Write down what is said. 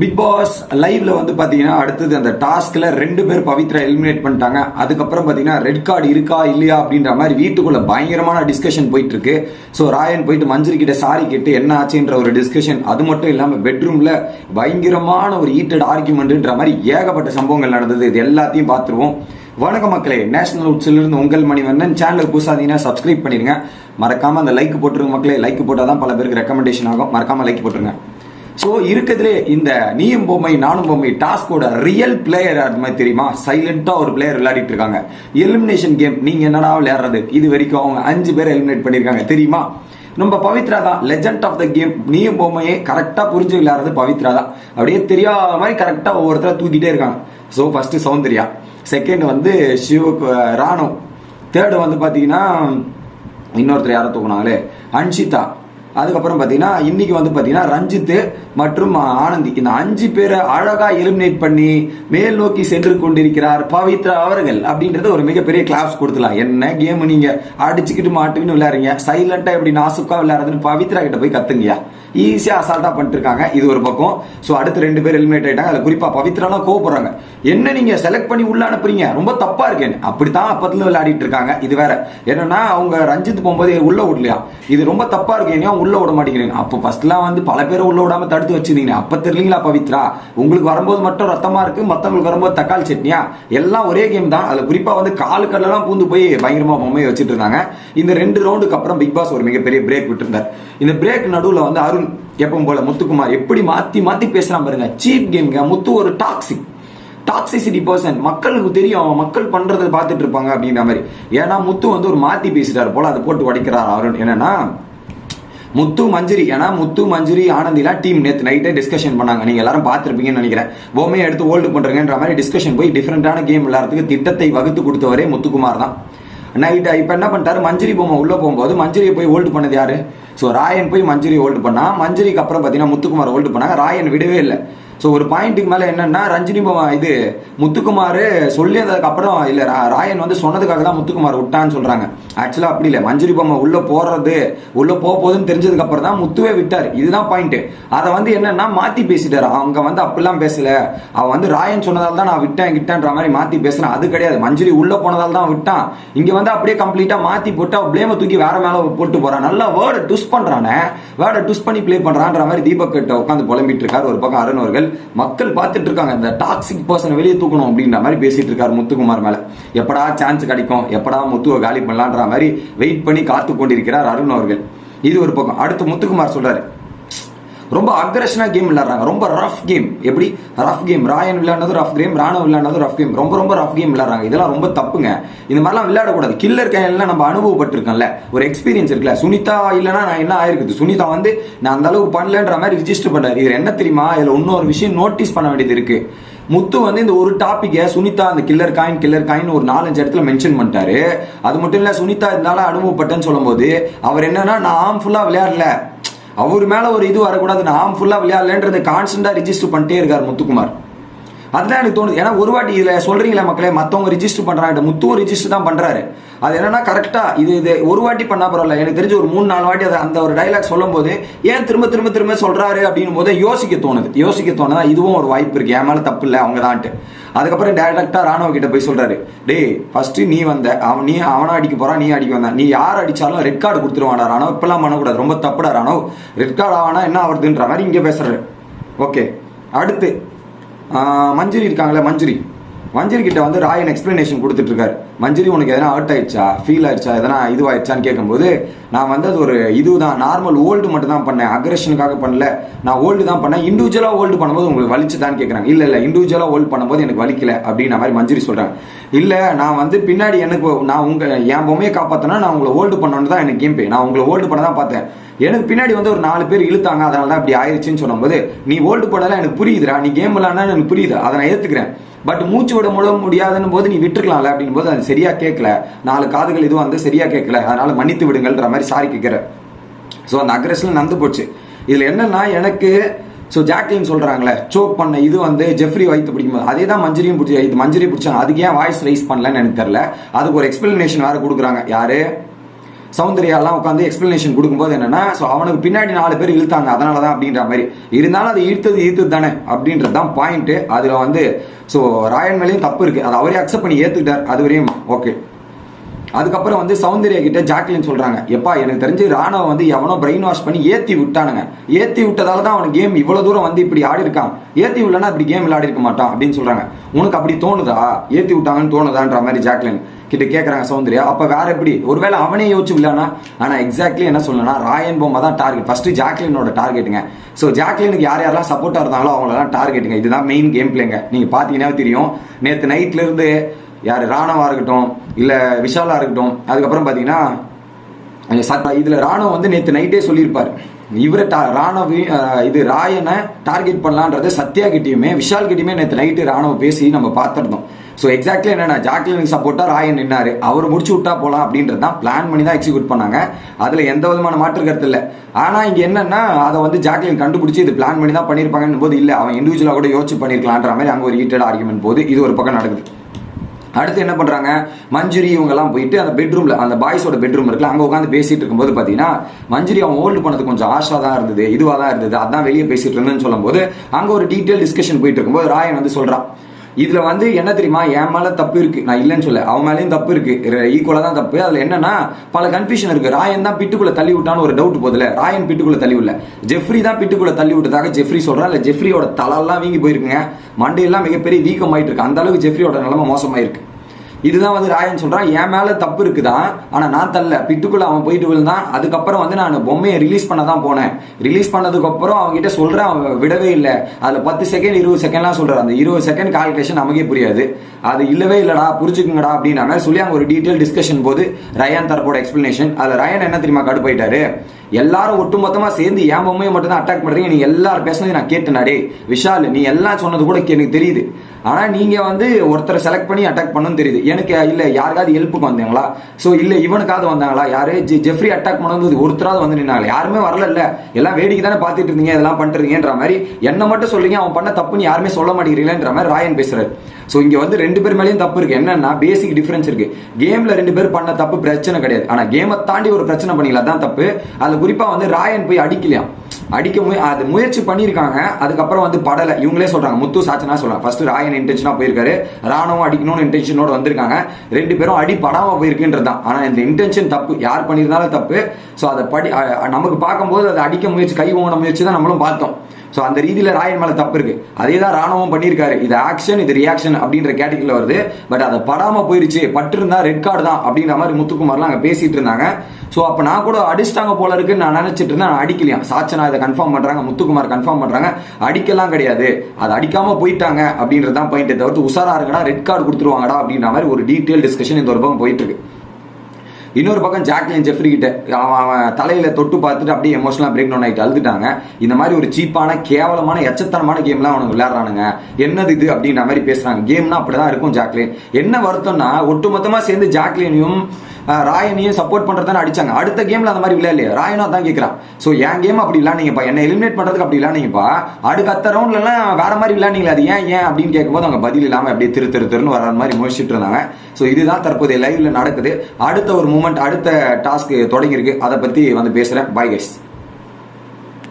Big pass லைவ்ல வந்து பாத்தீங்கன்னா அடுத்தது அந்த டாஸ்க்ல ரெண்டு பேர் பவித்ரா எலிமினேட் பண்ணிட்டாங்க. அதுக்கப்புறம் பாத்தீங்கன்னா ரெட் கார்டு இருக்கா இல்லையா அப்படின்ற மாதிரி வீட்டுக்குள்ள பயங்கரமான டிஸ்கஷன் போயிட்டு இருக்கு ஸோ ராயன் போயிட்டு மஞ்சரி கிட்ட சாரி கேட்டு என்ன ஆச்சுன்ற ஒரு டிஸ்கஷன் அது மட்டும் இல்லாம பெட்ரூம்ல பயங்கரமான ஒரு ஈட்டட் ஆர்குமெண்ட்ன்ற மாதிரி ஏகப்பட்ட சம்பவங்கள் நடந்தது. இது எல்லாத்தையும் பார்த்துருவோம். வணக்கம் மக்களே நேஷனல் உட்ஸ்ல இருந்து உங்கள் மணிவண்ணன். சேனலுக்கு புதுசாதீங்கன்னா சப்ஸ்கிரைப் பண்ணிருங்க மறக்காம அந்த லைக் போட்டுருங்க மக்களே. லைக் போட்டால் தான் பல பேருக்கு ரெக்கமெண்டேஷன் ஆகும். மறக்காம லைக் போட்டுருங்க. ஸோ இருக்கிறதுலே இந்த நீயும் பொம்மை நானும் பொம்மை டாஸ்கோட ரியல் பிளேயர் அது மாதிரி தெரியுமா? சைலண்டாக ஒரு பிளேயர் விளையாடிட்டு இருக்காங்க. எலிமினேஷன் கேம் நீங்கள் என்னடா விளையாடுறது? இது வரைக்கும் அவங்க அஞ்சு பேர் எலிமினேட் பண்ணியிருக்காங்க. தெரியுமா? நம்ம பவித்ரா தான் லெஜண்ட் ஆஃப் த கேம் நீயும் பொம்மையே கரெக்டாக புரிஞ்சு விளையாடுறது பவித்ரா தான். அப்படியே தெரியாத மாதிரி கரெக்டாக ஒவ்வொருத்தர தூக்கிட்டே இருக்காங்க. ஸோ ஃபஸ்ட்டு சௌந்தர்யா செகண்ட் வந்து சிவ ராணு தேர்டு வந்து பார்த்தீங்கன்னா இன்னொருத்தர் யாரை தூக்குனாங்களே? அன்ஷிதா. அதுக்கப்புறம் பார்த்தீங்கன்னா இன்னைக்கு வந்து பார்த்தீங்கன்னா ரஞ்சித் மற்றும் ஆனந்தி. இந்த அஞ்சு பேரை அழகாக எலிமினேட் பண்ணி மேல் நோக்கி சென்று கொண்டிருக்கிறார் பவித்ரா அவர்கள் அப்படின்றது ஒரு மிகப்பெரிய கிளாஸ் கொடுத்துலாம். என்ன கேம் நீங்க அடிச்சுக்கிட்டு மாட்டுக்கின்னு விளையாடுறீங்க? சைலண்டா எப்படி நாசுக்கா விளையாடுறதுன்னு பவித்ரா கிட்ட போய் கத்துங்கயா ஈஸியாக அசால்ட்டாக பண்ணிட்டு இருக்காங்க இது ஒரு பக்கம். ஸோ அடுத்து ரெண்டு பேர் எலிமினேட் ஆயிட்டாங்க. அதில் குறிப்பாக பவித்ராலாம் கோவப்படுறாங்க. என்ன நீங்கள் செலக்ட் பண்ணி உள்ள அனுப்புறீங்க? ரொம்ப தப்பா இருக்கேன் அப்படித்தான் அப்பத்துல விளையாடிட்டு இருக்காங்க இது வேற. என்னன்னா அவங்க ரஞ்சித் போகும்போது உள்ள விடலையா? இது ரொம்ப தப்பாக இருக்கேன் உள்ள விட மாட்டேங்கிறீங்க. அப்போ ஃபர்ஸ்ட்லாம் வந்து பல பேரை உள்ள விடாம தடுத்து வச்சிருந்தீங்க. அப்போ தெரியலீங்களா பவித்ரா? உங்களுக்கு வரும்போது மட்டும் ரத்தமா இருக்கு மற்றவங்களுக்கு வரும்போது தக்காளி சட்னியா? எல்லாம் ஒரே கேம் தான். அதில் குறிப்பா வந்து காலு கடலாம் பூந்து போய் பயங்கரமா பொம்மையை வச்சுட்டு இருந்தாங்க. இந்த ரெண்டு ரவுண்டுக்கு அப்புறம் பிக் பாஸ் ஒரு மிகப்பெரிய பிரேக் விட்டுருந்தார். இந்த பிரேக் நடுவில் வந்து அருண் எப்பவும் போல முத்துக்குமார் எப்படி மாத்தி மாத்தி பேசுறான் பாருங்க. சீப் கேம்ங்க முத்து ஒரு டாக்ஸிக் டாக்ஸிசிட்டி பர்சன் மக்களுக்கு தெரியும் மக்கள் பண்றதை பார்த்துட்டு இருப்பாங்க அப்படின்ற மாதிரி. ஏன்னா முத்து வந்து ஒரு மாத்தி பேசிட்டாரு போல அதை போட்டு உடைக்கிறார் அருண். என்னன்னா முத்து மஞ்சரி. ஏன்னா முத்து மஞ்சரி ஆனந்திலாம் டீம் நேற்று நைட்டே டிஸ்கஷன் பண்ணாங்க. நீங்க எல்லாரும் பார்த்துருப்பீங்கன்னு நினைக்கிறேன். பொம்மையை எடுத்து ஹோல்டு பண்ணுறீங்கன்ற மாதிரி டிஸ்கஷன் போய் டிஃப்ரெண்டான கேம் விளையாடுறதுக்கு திட்டத்தை வகுத்து கொடுத்தவரே முத்துக்குமார் தான். நைட் இப்போ என்ன பண்ணிட்டாரு? மஞ்சரி பொம்மை உள்ள போகும்போது மஞ்சரியை போய் ஹோல்டு பண்ணது யாரு? ஸோ ராயன் போய் மஞ்சரி ஹோல்டு பண்ணா மஞ்சரிக்கு அப்புறம் பார்த்தீங்கன்னா முத்துக்குமார் ஹோல்டு பண்ணாங்க. ராயன் விடவே இல்லை. ஸோ ஒரு பாயிண்ட்டுக்கு மேலே என்னன்னா ரஞ்சினி பவன் இது முத்துக்குமார் சொல்லியதுக்கு அப்புறம் இல்லை ராயன் வந்து சொன்னதுக்காக தான் முத்துக்குமார் விட்டான்னு சொல்கிறாங்க ஆக்சுவலாக அப்படி இல்லை. மஞ்சுரி பொம்மை உள்ளே போடுறது உள்ளே போக போகுதுன்னு தெரிஞ்சதுக்கு அப்புறம் தான் முத்துவே விட்டார். இதுதான் பாயிண்ட்டு அதை வந்து என்னன்னா மாற்றி பேசிட்டார். அவங்க வந்து அப்படிலாம் பேசலை. அவன் வந்து ராயன் சொன்னதால் தான் நான் விட்டேன் கிட்டேன்ற மாதிரி மாற்றி பேசுகிறேன் அது கிடையாது. மஞ்சுரி உள்ளே போனதால் தான் விட்டான். இங்கே வந்து அப்படியே கம்ப்ளீட்டாக மாற்றி போட்டு அவன் பிளேம தூக்கி வேற மேலே போட்டு போகிறான் நல்லா வேர்டை டுஸ் பண்ணுறானே வேர்டை டுஸ் பண்ணி ப்ளே பண்ணுறான்ற மாதிரி தீபக் கிட்ட உட்காந்து புலம்பிட்டு இருக்காரு. ஒரு பக்கம் அருண் அவர்கள். மக்கள் பார்த்துட்டு இருக்காங்க. இந்த டாக்ஸிக் பர்சனை வெளியே தூக்கணும் அப்படின்ற மாதிரி பேசிட்டு இருக்காரு முத்துக்குமார் மேல. எப்படா சான்ஸ் கிடைக்கும்? எப்படா முத்துவை காலி பண்ணலான்ற மாதிரி வெயிட் பண்ணி காத்து கொண்டிருக்கிறார் அருண் அவர்கள். இது ஒரு பக்கம். அடுத்து முத்துக்குமார் சொல்றாரு. ரொம்ப அக்ரஷனாக கேம் விளையாடுறாங்க. ரொம்ப ரஃப் கேம் எப்படி? ரஃப் கேம் ராயன் விளையாடுனது ரஃப் கேம் ராணவ் விளையாடுனது ரஃப் கேம் ரொம்ப ரொம்ப ரஃப் கேம் விளையாடுறாங்க. இதெல்லாம் ரொம்ப தப்புங்க. இந்த மாதிரிலாம் விளையாடக்கூடாது. கில்லர் கையெல்லாம் நம்ம அனுபவப்பட்டிருக்கோம்ல. ஒரு எக்ஸ்பீரியன்ஸ் இருக்குல்ல. சுனிதா இல்லைன்னா நான் என்ன ஆயிருக்குது? சுனிதா வந்து நான் அந்த அளவுக்கு பண்ணலன்ற மாதிரி ரிஜிஸ்டர் பண்ணார் இது என்ன தெரியுமா? இதில் இன்னொரு விஷயம் நோட்டீஸ் பண்ண வேண்டியது இருக்கு. முத்து வந்து இந்த ஒரு டாப்பிக்கை சுனிதா அந்த கில்லர் காயின் கில்லர் காயின் ஒரு நாலஞ்சு இடத்துல மென்ஷன் பண்ணிட்டாரு. அது மட்டும் இல்லை சுனிதா இருந்தாலும் அனுபவப்பட்டேன்னு சொல்லும்போது அவர் என்னன்னா நான் ஆம் ஃபுல்லாக விளையாடல. அவர் மேல ஒரு இது வரக்கூடாது நான் ஃபுல்லா விளையாடலன்றது கான்ஸ்டன்டா ரிஜிஸ்டர் பண்ணிட்டே இருக்கார் முத்துக்குமார். அதுதான் எனக்கு தோணுது. ஏன்னா ஒரு வாட்டி இதில் சொல்கிறீங்களா மக்களே மற்றவங்க ரிஜிஸ்டர் பண்ணுறாங்க முத்துவும் ரிஜிஸ்டர் தான் பண்ணுறாரு அது என்னன்னா கரெக்டாக இது இது ஒரு வாட்டி பண்ணால் பரவாயில்ல. எனக்கு தெரிஞ்சு ஒரு மூணு நாலு வாட்டி அதை அந்த ஒரு டைலாக் சொல்லும் போது ஏன் திரும்ப திரும்ப திரும்ப சொல்கிறாரு அப்படின்னும் போது யோசிக்க தோணுது. யோசிக்க தோணுதா இதுவும் ஒரு வாய்ப்பு இருக்குது என் மேலே தப்பு இல்லை அவங்க தான்ட்டு அதுக்கப்புறம் டேரக்டாக ராணுவ கிட்ட போய் சொல்கிறாரு டே ஃபஸ்ட்டு நீ வந்த அவன் நீ அவனா அடிக்க போகிறான் நீ அடிக்க வந்தான் நீ யார் அடித்தாலும் ரெட் கார்டு கொடுத்துருவாடா ராணுவ. இப்பெல்லாம் பண்ணக்கூடாது. ரொம்ப தப்புடா ராணுவ. ரெட் கார்டு ஆவானா என்ன ஆகுதுன்ற மாதிரி இங்கே பேசுகிறாரு ஓகே. அடுத்து மஞ்சரி இருக்காங்களே மஞ்சரி. மஞ்சரி கிட்ட வந்து ராயன் எக்ஸ்பிளனேஷன் கொடுத்துட்டு இருக்காரு மஞ்சரி உனக்கு எதனா ஹர்ட் ஆயிடுச்சா? ஃபீல் ஆயிடுச்சா? எதனா இதுவாயிடுச்சான்னு கேட்கும்போது நான் வந்து அது ஒரு இதுதான். நார்மல் ஓல்டு மட்டும் தான் பண்ணேன். அக்ரஷனுக்காக பண்ணல. நான் ஓல்டு தான் பண்ணேன். இண்டிவிஜுவலா ஓல்டு பண்ணும்போது உங்களுக்கு வலிச்சுதான்னு கேட்குறாங்க இல்ல இல்ல இண்டிவிஜுவலா ஓல்டு பண்ணும்போது எனக்கு வலிக்கல அப்படின்ற மாதிரி மஞ்சரி சொல்றாங்க. இல்ல நான் வந்து பின்னாடி எனக்கு நான் உங்க என் பொம்மையை காப்பாற்றினா நான் உங்களை ஓல்டு பண்ணணும்னு தான் எனக்கு கேம் பே நான் உங்களை ஓல்டு பண்ண தான் பார்த்தேன். எனக்கு பின்னாடி வந்து ஒரு நாலு பேர் இழுத்தாங்க. அதனால தான் இப்படி ஆயிடுச்சுன்னு சொல்லும்போது நீ ஓல்டு பண்ணலாம் எனக்கு புரியுதுடா. நீ கேம் விளாட்னா எனக்கு புரியுது. அதை நான் ஏற்றுக்கிறேன் பட் மூச்சு விட முட முடியாதுன்னு போது நீ விட்டுருக்கலாம்ல அப்படின் போது அது சரியா கேட்கல. நாலு காதுகள் இதுவும் வந்து சரியா கேட்கல. அதனால மன்னித்து விடுங்கள்ன்ற மாதிரி சாரி கேட்கிற. ஸோ அந்த அக்ரஷன் நடந்து போச்சு. இதுல என்னன்னா எனக்கு ஸோ ஜாக்லின் சொல்கிறாங்களே சோக் பண்ண இது வந்து ஜெஃப்ரி வைத்து பிடிக்கும்போது அதே தான் மஞ்சரியும் பிடிச்சி இது மஞ்சரி பிடிச்சாங்க. அதுக்கு ஏன் வாய்ஸ் ரைஸ் பண்ணலன்னு எனக்கு தெரில அதுக்கு ஒரு எக்ஸ்பிளனேஷன் வேறு கொடுக்குறாங்க. யாரு? சௌந்தர்யாலாம் உட்காந்து எக்ஸ்பிளனேஷன் கொடுக்கும்போது என்னன்னா ஸோ அவனுக்கு பின்னாடி நாலு பேர் இழுத்தாங்க. அதனால தான் அப்படின்ற மாதிரி. இருந்தாலும் அது இழுத்தது இழுத்தது தானே அப்படின்றது தான் பாயிண்ட்டு அதில் வந்து ஸோ ராயன் மேலேயும் தப்பு இருக்குது அதை அவரே அக்செப்ட் பண்ணி ஏற்றுக்கிட்டார் அது வரையும் ஓகே அதுக்கப்புறம் வந்து சௌந்தர்யா கிட்ட ஜாக்லின் சொல்றாங்க எப்பா எனக்கு தெரிஞ்சு ராணுவ வந்து எவனோ பிரெயின் வாஷ் பண்ணி ஏத்தி விட்டானுங்க. ஏத்தி விட்டதால தான் அவன் கேம் இவ்வளவு தூரம் வந்து இப்படி ஆடி இருக்கான் ஏத்தி விடலன்னா இப்படி கேம் விளையாடி இருக்க மாட்டான் அப்படின்னு சொல்றாங்க. உனக்கு அப்படி தோணுதா? ஏத்தி விட்டாங்கன்னு தோணுதான்ற மாதிரி ஜாக்லின் கிட்ட கேக்குறாங்க சௌந்தர்யா. அப்ப வேற எப்படி? ஒருவேளை அவனே யோசிச்சு விடலானா ஆனா எக்ஸாக்ட்லி என்ன சொல்லணும்னா ராயன் பொம்மை தான் டார்கெட் ஃபர்ஸ்ட் ஜாக்லினோட டார்கெட்டுங்க ஸோ ஜாக்லினுக்கு யார் யாரெல்லாம் சப்போர்ட்டா இருந்தாங்களோ அவங்களெல்லாம் டார்கெட்டுங்க இதுதான் மெயின் கேம் பிளேங்க நீங்க பாத்தீங்கன்னா தெரியும். நேத்து நைட்ல இருந்து யார் ராணவா இருக்கட்டும் இல்லை விஷாலா இருக்கட்டும் அதுக்கப்புறம் பார்த்தீங்கன்னா இதில் ராணுவம் வந்து நேற்று நைட்டே சொல்லியிருப்பார். இவரை டா- ராணுவ இது ராயனை டார்கெட் பண்ணலான்றது சத்யா கிட்டேயுமே விஷால் கிட்டயுமே நேற்று நைட்டு ராணுவ பேசி நம்ம பார்த்துருந்தோம். ஸோ எக்ஸாக்ட்லி என்னென்னா ஜாக்லினுக்கு சப்போர்ட்டாக ராயன் நின்னாரு. அவர் முடிச்சு விட்டா போகலாம் அப்படின்றது தான் பிளான் பண்ணி தான் எக்ஸிக்யூட் பண்ணாங்க. அதில் எந்த விதமான மாற்று கருத்து இல்லை. ஆனால் இங்கே என்னென்னா அதை வந்து ஜாக்லின் கண்டுபிடிச்சி இது பிளான் பண்ணி தான் பண்ணியிருப்பாங்கன்னு போது இல்லை அவன் இண்டிவிஜுவலாக கூட யோசிச்சு பண்ணியிருக்கலான்ற மாதிரி அங்கே ஒரு ஹீட்டட் ஆர்குமெண்ட் போது இது ஒரு பக்கம் நடக்குது. அடுத்து என்ன பண்றாங்க? மஞ்சுரி இவங்கெல்லாம் போயிட்டு அந்த பெட்ரூம்ல அந்த பாய்ஸோட பெட்ரூம் இருக்குல்ல அங்க உட்காந்து பேசிட்டு இருக்கும்போது பாத்தீங்கன்னா மஞ்சுரி அவன் ஹோல்டு பண்ணது கொஞ்சம் ஆஷா தான் இருந்தது இதுவா தான் இருந்தது அதான் வெளியே பேசிட்டு இருந்தேன்னு சொல்லும்போது அங்க ஒரு டீட்டெயில் டிஸ்கஷன் போயிட்டு இருக்கும்போது ராயன் வந்து சொல்றான். இதுல வந்து என்ன தெரியுமா? என் மேல தப்பு இருக்கு. நான் இல்லைன்னு சொல்ல அவன் மேலேயும் தப்பு இருக்கு. ஈக்குவலா தான் தப்பு. அதுல என்னன்னா பல கன்ஃபியூஷன் இருக்கு. ராயன் தான் பிட்டுக்குள்ள தள்ளி விட்டான்னு ஒரு டவுட் போதுல. ராயன் பிட்டுக்குள்ள தள்ளி விடல. ஜெஃப்ரி தான் பிட்டுக்குள்ள தள்ளி விட்டதாக ஜெஃப்ரி சொல்றான். இல்ல ஜெஃப்ரியோட தலெல்லாம் வீங்கி போயிருக்குங்க. மண்டையெல்லாம் மிகப்பெரிய வீக்கம் ஆயிட்டு இருக்கு. அந்த அளவுக்கு ஜெஃப்ரியோட நிலைமை மோசமாயிருக்கு. இதுதான் வந்து ராயன் சொல்றான் என் மேல தப்பு இருக்குதான் ஆனா நான் தள்ள பிட்டுக்குள்ள அவன் போயிட்டு விழுந்தான். அதுக்கப்புறம் வந்து நான் பொம்மையை ரிலீஸ் பண்ண தான் போனேன். ரிலீஸ் பண்ணதுக்கு அப்புறம் அவங்க கிட்ட சொல்றேன் அவன் விடவே இல்லை. அதுல பத்து செகண்ட் இருபது செகண்ட்லாம் சொல்கிறான் அந்த இருபது செகண்ட் கால்குலேஷன் நமக்கே புரியாது. அது இல்லவே இல்லடா புரிஞ்சுக்குங்கடா அப்படின்னாங்க. சொல்லி அவங்க ஒரு டீட்டெயில் டிஸ்கஷன் போது ரயான் தரப்போட எக்ஸ்பிளனேஷன் அதுல ரயான் என்ன தெரியுமா கடுப்பாயிட்டாரு? எல்லாரும் ஒட்டுமொத்தமா சேர்ந்து என் பொம்மையை மட்டும் தான் அட்டாக் பண்றீங்க. நீ எல்லாரும் பேசுனது நான் கேட்டேனாடே விஷால் நீ எல்லாம் சொன்னது கூட எனக்கு தெரியுது. ஆனா நீங்க வந்து ஒருத்தரை செலக்ட் பண்ணி அட்டாக் பண்ணணும்னு தெரியுது. எனக்கு இல்ல யாருக்காவது ஹெல்ப்புக்கு வந்தாங்களா? சோ இல்ல இவனுக்காவது வந்தாங்களா? யாரு? ஜெஃப்ரி அட்டாக் பண்ணது ஒருத்தராவது வந்து நின்னாங்க யாருமே வரல இல்ல எல்லாம் வேடிக்கை தானே பார்த்துட்டு இருந்தீங்க இதெல்லாம் பண்றீங்கன்ற மாதிரி. என்ன மட்டும் சொல்றீங்க அவன் பண்ண தப்புன்னு யாருமே சொல்ல மாட்டேங்கிறீங்களேன்ற மாதிரி ராயன் பேசுறாரு. ஸோ இங்கே வந்து ரெண்டு பேர் மேலேயும் தப்பு இருக்கு. என்னன்னா பேசிக் டிஃபரன்ஸ் இருக்கு. கேம்ல ரெண்டு பேர் பண்ண தப்பு பிரச்சனை கிடையாது. ஆனால் கேமை தாண்டி ஒரு பிரச்சனை பண்ணிக்கலாம் தான் தப்பு. அதில் குறிப்பாக வந்து ராயன் போய் அடிக்கலையாம். அடிக்க முய அது முயற்சி பண்ணியிருக்காங்க. அதுக்கப்புறம் வந்து படலை. இவங்களே சொல்றாங்க முத்து சாச்சனா சொல்றாங்க. ஃபர்ஸ்ட் ராயன் இன்டென்ஷனா போயிருக்காரு. ராணுவம் அடிக்கணும்னு இன்டென்ஷனோட வந்திருக்காங்க. ரெண்டு பேரும் அடி படாம போயிருக்குன்றது தான் ஆனா இந்த இன்டென்ஷன் தப்பு. யார் பண்ணியிருந்தாலும் தப்பு. ஸோ அதை படி நமக்கு பார்க்கும்போது அதை அடிக்க முயற்சி கை ஓன முயற்சி தான் நம்மளும் பார்த்தோம். ஸோ அந்த ரீதியில் ராயன் மேலே தப்பு இருக்கு. அதே தான் ராணுவம் பண்ணியிருக்காரு. இது ஆக்ஷன் இது ரியாக்ஷன் அப்படின்ற கேட்டகரியில் வருது. பட் அதை படாமல் போயிருச்சு. பட்டிருந்தா ரெட் கார்டு தான் அப்படின்ற மாதிரி முத்துக்குமார்லாம் அங்கே பேசிட்டு இருந்தாங்க. ஸோ அப்போ நான் கூட அடிச்சிட்டாங்க போல இருக்குன்னு நான் நினச்சிட்டு இருந்தேன். நான் அடிக்கலையா? சாச்சனா இதை கன்ஃபார்ம் பண்ணுறாங்க முத்துக்குமார் கன்ஃபார்ம் பண்ணுறாங்க அடிக்கலாம் கிடையாது. அது அடிக்காமல் போயிட்டாங்க அப்படின்றதான் பாயிண்ட் தவிர்த்து உசாரா இருக்கடா ரெட் கார்டு கொடுத்துருவாங்கடா அப்படின்ற மாதிரி ஒரு டீட்டெயில் டிஸ்கஷன் இந்த ஒரு பக்கம் போயிட்டு இருக்கு. இன்னொரு பக்கம் ஜாக்லின் ஜெஃப்ரி கிட்ட அவன் அவன் தலையில தொட்டு பார்த்துட்டு அப்படியே எமோஷனலா பிரேக் டவுன் ஆயிட்டு அழுதுட்டாங்க. இந்த மாதிரி ஒரு சீப்பான கேவலமான எச்சத்தனமான கேம்லாம் அவனுக்கு விளையாடுறானுங்க. என்னது இது? அப்படின்ற மாதிரி பேசுறாங்க. கேம்னா அப்படிதான் இருக்கும் ஜாக்லின் என்ன வருத்தம்னா ஒட்டுமொத்தமா சேர்ந்து ஜாக்லினையும் ராயனையும் சப்போர்ட் பண்றதானே அடிச்சாங்க. அடுத்த கேம்ல அந்த மாதிரி விளையாடலையே. ராயனா தான் கேட்குறான் சோ என் கேம் அப்படி விளையாடுங்கப்பா என்ன எலிமினேட் பண்றதுக்கு அப்படி விளையாடுங்கப்பா அடுத்த அத்த ரவுண்ட்ல எல்லாம் வேற மாதிரி விளையாடுங்களா அது ஏன் ஏன் அப்படின்னு கேட்கும்போது அவங்க பதில் இல்லாம அப்படியே திரு திரு திருன்னு வர மாதிரி முயற்சிட்டு இருந்தாங்க. ஸோ இதுதான் தற்போதைய லைவ்ல நடக்குது. அடுத்த ஒரு மூமெண்ட் அடுத்த டாஸ்க் தொடங்கியிருக்கு. அதை பத்தி வந்து பேசுறேன். Bye guys